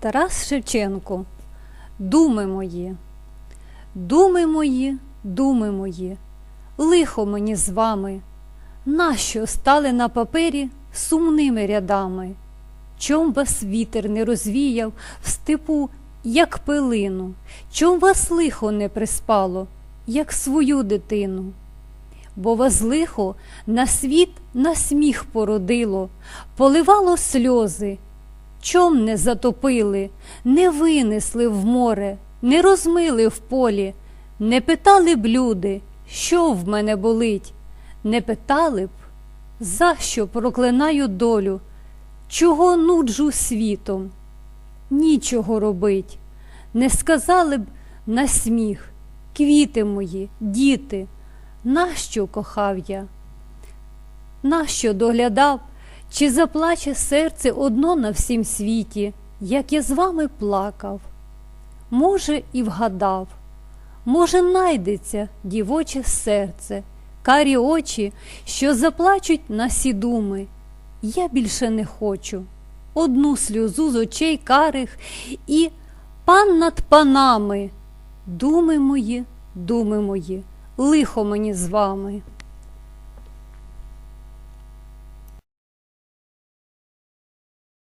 Тарас Шевченко. Думи мої. Думи мої, думи мої. Лихо мені з вами. Нащо стали на папері сумними рядами? Чом вас вітер не розвіяв в степу, як пилину? Чом вас лихо не приспало, як свою дитину? Бо вас лихо на світ на сміх породило, поливало сльози, чом не затопили, не винесли в море, не розмили в полі, не питали б люди, що в мене болить, не питали б, за що проклинаю долю, чого нуджу світом, нічого робить, не сказали б на сміх, квіти мої, діти, нащо кохав я? Нащо доглядав, чи заплаче серце одно на всім світі, як я з вами плакав? Може, і вгадав, може, найдеться дівоче серце, карі очі, що заплачуть на сі думи. Я більше не хочу одну сльозу з очей карих і пан над панами. Думи мої, думи мої, лихо мені з вами.